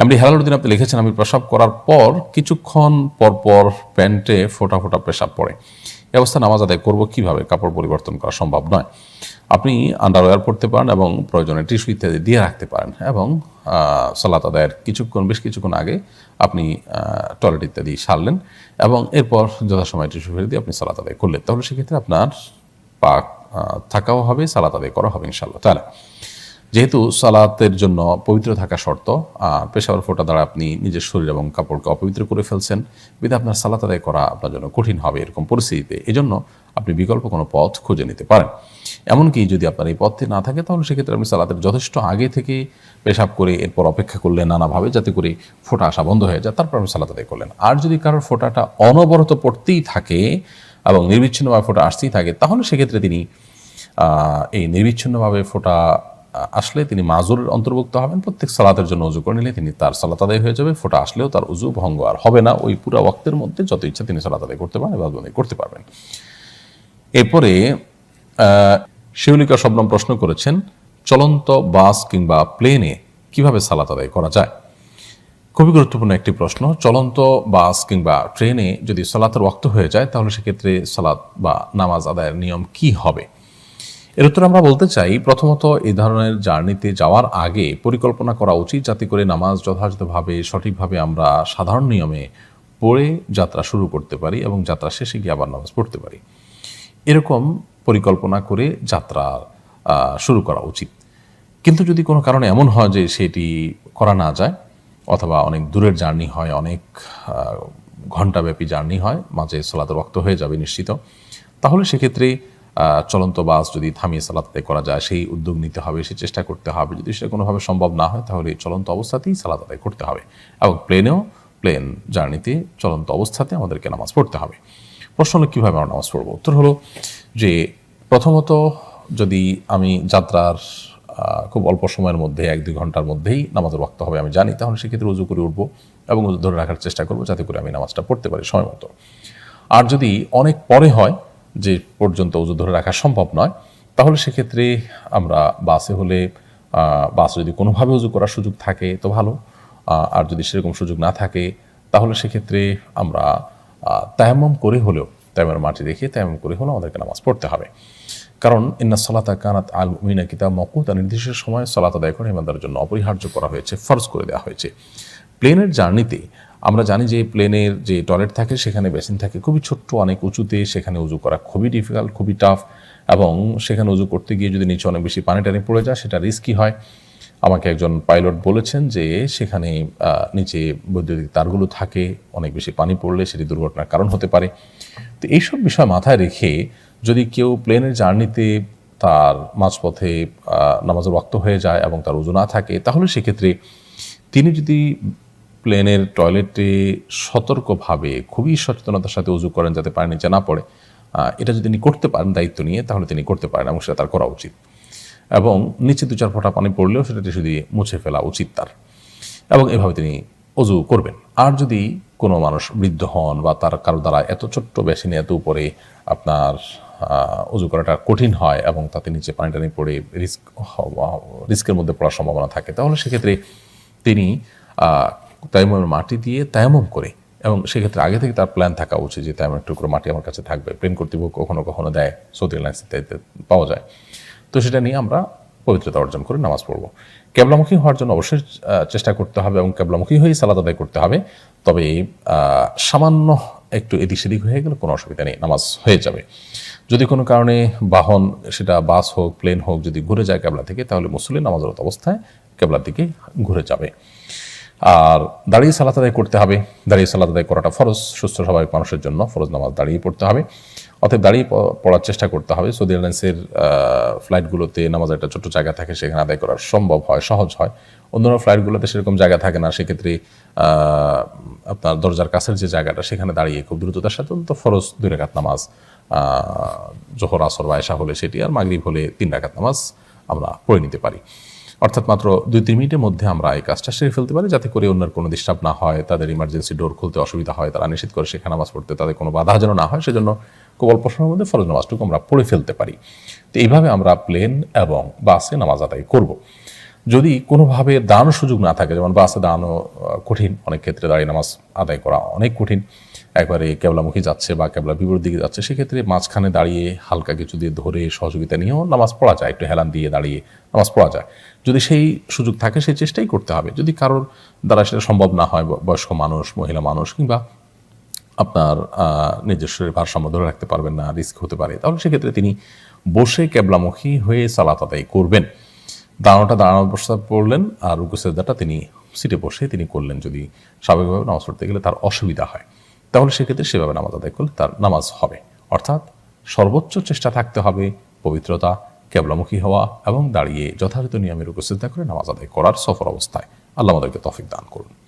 এমনি হেলালুদ্দিন আপনি লিখেছেন, আমি প্রসাব করার পর, কিছুক্ষণ পর পর প্যান্টে ফোটা ফোটা পেশাব পড়ে। এই অবস্থা নামাজ আদায় করব কীভাবে? কাপড় পরিবর্তন করা সম্ভব নয়। আপনি আন্ডারওয়্যার পড়তে পারেন এবং প্রয়োজনে টিস্যু ইত্যাদি দিয়ে রাখতে পারেন এবং সালাত আদায়ের কিছুক্ষণ, বেশ কিছুক্ষণ আগে আপনি টয়লেট ইত্যাদি সারলেন এবং এরপর যথাসময় টিস্যু ফেলে দিয়ে আপনি সালাত আদায় করলেন। তাহলে সেক্ষেত্রে আপনার পাক থাকাও হবে, সালাত আদায় করা হবে ইনশাল্লাহ তাহলে যেহেতু সালাতের জন্য পবিত্র থাকা শর্ত পেশাবার ফোটা দ্বারা আপনি নিজের শরীর এবং কাপড়কে অপবিত্র করে ফেলছেন বিধে আপনার সালাত আদায় করা আপনার জন্য কঠিন হবে এরকম পরিস্থিতিতে। এজন্য আপনি বিকল্প কোনো পথ খুঁজে নিতে পারেন। এমনকি যদি আপনার এই পথটি না থাকে, তাহলে সেক্ষেত্রে আপনি সালাতের যথেষ্ট আগে থেকে পেশাব করে এরপর অপেক্ষা করলেন নানাভাবে যাতে করে ফোটা আসা বন্ধ হয়ে যায়, তারপর আপনি সালাত আদায় করলেন। আর যদি কারোর ফোটাটা অনবরত পড়তেই থাকে এবং নির্বিচ্ছিন্নভাবে ফোটা আসতেই থাকে, তাহলে সেক্ষেত্রে তিনি এই নির্বিচ্ছিন্নভাবে ফোটা আসলে তিনি মাজুরের অন্তর্ভুক্ত হবেন। প্রত্যেক সালাতের জন্য উজু করে নিলে তিনি তার সালাত আদায় হয়ে যাবে। ফোটা আসলেও তার উজু ভঙ্গ আর হবে না। ওই পুরো ওয়াক্তের মধ্যে যত ইচ্ছা তিনি সালাত আদায় করতে পারেন এবং করতে পারবেন। এরপরে শিউলিকা শবনম প্রশ্ন করেছেন, চলন্ত বাস কিংবা প্লেনে কীভাবে সালাত আদায় করা যায়? খুবই গুরুত্বপূর্ণ একটি প্রশ্ন। চলন্ত বাস কিংবা ট্রেনে যদি সালাতের ওয়াক্ত হয়ে যায়, তাহলে সেক্ষেত্রে সালাত বা নামাজ আদায়ের নিয়ম কি হবে? এর উত্তর আমরা বলতে চাই, প্রথমত এই ধরনের জার্নিতে যাওয়ার আগে পরিকল্পনা করা উচিত যাতে করে নামাজ যথাযথভাবে, সঠিকভাবে আমরা সাধারণ নিয়মে পড়ে যাত্রা শুরু করতে পারি এবং যাত্রা শেষে গিয়ে আবার নামাজ পড়তে পারি। এরকম পরিকল্পনা করে যাত্রা শুরু করা উচিত। কিন্তু যদি কোনো কারণে এমন হয় যে সেটি করা না যায়, অথবা অনেক দূরের জার্নি হয়, অনেক ঘণ্টাব্যাপী জার্নি হয়, মাঝে সালাতের রক্ত হয়ে যাবে নিশ্চিত, তাহলে সেক্ষেত্রে চলন্ত বাস যদি থামিয়ে সালাত করা যায়, সেই উদ্যোগ নিতে হবে, সেই চেষ্টা করতে হবে। যদি সেটা কোনোভাবে সম্ভব না হয়, তাহলে চলন্ত অবস্থাতেই সালাত আদায় করতে হবে এবং প্লেনেও, প্লেন জার্নিতে চলন্ত অবস্থাতে আমাদেরকে নামাজ পড়তে হবে। প্রশ্ন হলো, কীভাবে আমরা নামাজ পড়ব? উত্তর হলো যে, প্রথমত যদি আমি যাত্রার খুব অল্প সময়ের মধ্যে, এক দুই ঘণ্টার মধ্যেই নামাজের ওয়াক্ত হবে, আমি জানি, তাহলে সেক্ষেত্রে উজু করে উঠবো এবং উজু ধরে রাখার চেষ্টা করব, যাতে করে আমি নামাজটা পড়তে পারি সময় মতো আর যদি অনেক পরে হয় যে পর্যন্ত উজু ধরে রাখা সম্ভব নয়, তাহলে সেক্ষেত্রে আমরা বাসে হলে বাসে যদি কোনোভাবে উজু করার সুযোগ থাকে তো ভালো আর যদি সেরকম সুযোগ না থাকে, তাহলে সেক্ষেত্রে আমরা তায়াম্মম করে হলেও তায়ামের মাটি রেখে তায়াম্মম করে হলেও আমাদেরকে নামাজ পড়তে হবে। কারণ ইন্না সলাতা কানাত আল মিনা কিতাব মকুতা নির্দিষ্ট সময় সলাত আদায় করে ইমানদারের জন্য অপরিহার্য করা হয়েছে, ফরজ করে দেওয়া হয়েছে। প্লেনের জার্নিতে আমরা জানি যে প্লেনের যে টয়লেট থাকে, সেখানে বেসিন থাকে। খুবই ছোট্ট, অনেক উঁচুতে সেখানে উজু করা খুবই ডিফিকাল্ট খুবই টাফ এবং সেখানে উজু করতে গিয়ে যদি নিচে অনেক বেশি পানি টানি পড়ে যায়, সেটা রিস্কি হয়। আমাকে একজন পাইলট বলেছেন যে সেখানে নিচে বৈদ্যুতিক তারগুলো থাকে, অনেক বেশি পানি পড়লে সেটি দুর্ঘটনার কারণ হতে পারে। তো এইসব বিষয় মাথায় রেখে যদি কেউ প্লেনের জার্নিতে তার মাঝপথে নামাজের রক্ত হয়ে যায় এবং তার উজু না থাকে, তাহলে সেক্ষেত্রে তিনি যদি প্লেনের টয়লেটে সতর্কভাবে খুবই সচেতনতার সাথে উজু করেন যাতে পানি নিচে না পড়ে। এটা যদি তিনি করতে পারেন, দায়িত্ব নিয়ে, তাহলে তিনি করতে পারেন এবং সেটা তার করা উচিত। এবং নিচে দু চার ফোঁটা পানি পড়লেও সেটা দিয়ে মুছে ফেলা উচিত তার। এবং এভাবে তিনি অজু করবেন। আর যদি কোনো মানুষ বৃদ্ধ হন বা তার কারও দ্বারা এত ছোট্ট বেসিনে এত উপরে আপনার অজু করাটা কঠিন হয় এবং তাতে নিচে পানি টানি পড়ে রিস্ক রিস্কের মধ্যে পড়ার সম্ভাবনা থাকে, তাহলে সেক্ষেত্রে তিনি তাইমের মাটি দিয়ে তায়ামম করে। এবং সেক্ষেত্রে আগে থেকে তার প্ল্যান থাকা উচিত যে তাইমের টুকরো মাটি আমার কাছে থাকবে। প্লেন কর্তৃপক্ষ কখনো কখনো দেয়, সৌদি এয়ারলাইন্স ইত্যাদিতে পাওয়া যায়। তো সেটা নিয়ে আমরা পবিত্রতা অর্জন করে নামাজ পড়ব। কেবলামুখী হওয়ার জন্য অবশ্যই চেষ্টা করতে হবে এবং কেবলামুখী হয়েই সালাদ আদায় করতে হবে। তবে সামান্য একটু এদিক সেদিক হয়ে গেলে কোনো অসুবিধা নেই, নামাজ হয়ে যাবে। যদি কোনো কারণে বাহন সেটা বাস হোক প্লেন হোক যদি ঘুরে যায় কেবলা থেকে, তাহলে মুসলিম নামাজরত অবস্থায় কেবলার দিকে ঘুরে যাবে। আর দাঁড়িয়ে সালাত আদায় করতে হবে। দাঁড়িয়ে সালাত আদায় করাটা ফরজ। সুস্থ স্বাভাবিক মানুষের জন্য ফরজ নামাজ দাঁড়িয়ে পড়তে হবে। অতএব দাঁড়িয়ে পড়ার চেষ্টা করতে হবে। সৌদি এয়ারলাইন্সের ফ্লাইটগুলোতে নামাজের একটা ছোট্ট জায়গা থাকে, সেখানে আদায় করা সম্ভব হয়, সহজ হয়। অন্যান্য ফ্লাইটগুলোতে সেরকম জায়গা থাকে না। সেক্ষেত্রে আপনার দরজার কাছের যে জায়গাটা, সেখানে দাঁড়িয়ে খুব দ্রুততার সাথে অন্তত ফরজ দুই রাকাত নামাজ জোহর, আসর বা এশা হলে সেটি, আর মাগরিব হলে তিন রাকাত নামাজ আমরা পড়ে নিতে পারি। অর্থাৎ মাত্র দুই তিন মিনিটের মধ্যে আমরা এই কাজটা সেরে ফেলতে পারি, যাতে করে অন্যের কোনো ডিস্টার্ব না হয়, তাদের ইমার্জেন্সি ডোর খুলতে অসুবিধা হয়, তারা নিষেধ করে সেখানে নামাজ পড়তে তাদের কোনো বাধা যেন না হয়, সেজন্য খুব অল্প সময়ের মধ্যে ফরজ নামাজটুকু আমরা পড়ে ফেলতে পারি। তো এইভাবে আমরা প্লেন এবং বাসে নামাজ আদায় করব। যদি কোনোভাবে দাঁড়ানোর সুযোগ না থাকে যেমন বাসে দাঁড়ানো কঠিন অনেক ক্ষেত্রে দাঁড়িয়ে নামাজ আদায় করা অনেক কঠিন। একবারে কেবলামুখী যাচ্ছে বা কেবলা বিপরীত দিকে যাচ্ছে সেক্ষেত্রে মাঝখানে দাঁড়িয়ে হালকা কিছু দিয়ে ধরে সহযোগিতা নিয়েও নামাজ পড়া যায় একটু হেলান দিয়ে দাঁড়িয়ে নামাজ পড়া যায়। যদি সেই সুযোগ থাকে সেই চেষ্টাই করতে হবে। যদি কারোর দ্বারা সেটা সম্ভব না হয় বয়স্ক মানুষ মহিলা মানুষ কিংবা আপনার আহ, নিজস্ব ভারসাম্য ধরে রাখতে পারবেন না রিস্ক হতে পারে তাহলে সেক্ষেত্রে তিনি বসে কেবলামুখী হয়ে সালাত আদায় করবেন। দাঁড়ানোটা দাঁড়ানো অবস্থা পড়লেন আর রুকু সেজদাটা তিনি সিটে বসে তিনি করলেন যদি স্বাভাবিকভাবে নামাজ পড়তে গেলে তার অসুবিধা হয়। তাহলে সেক্ষেত্রে সেভাবে নামাজ আদায় করলে তার নামাজ হবে। অর্থাৎ সর্বোচ্চ চেষ্টা থাকতে হবে পবিত্রতা, কেবলামুখী হওয়া এবং দাঁড়িয়ে যথাযথ নিয়মের উপস্থিত করে নামাজ আদায় করার সফর অবস্থায়। আল্লাহ আমাদেরকে তফিক দান করুন।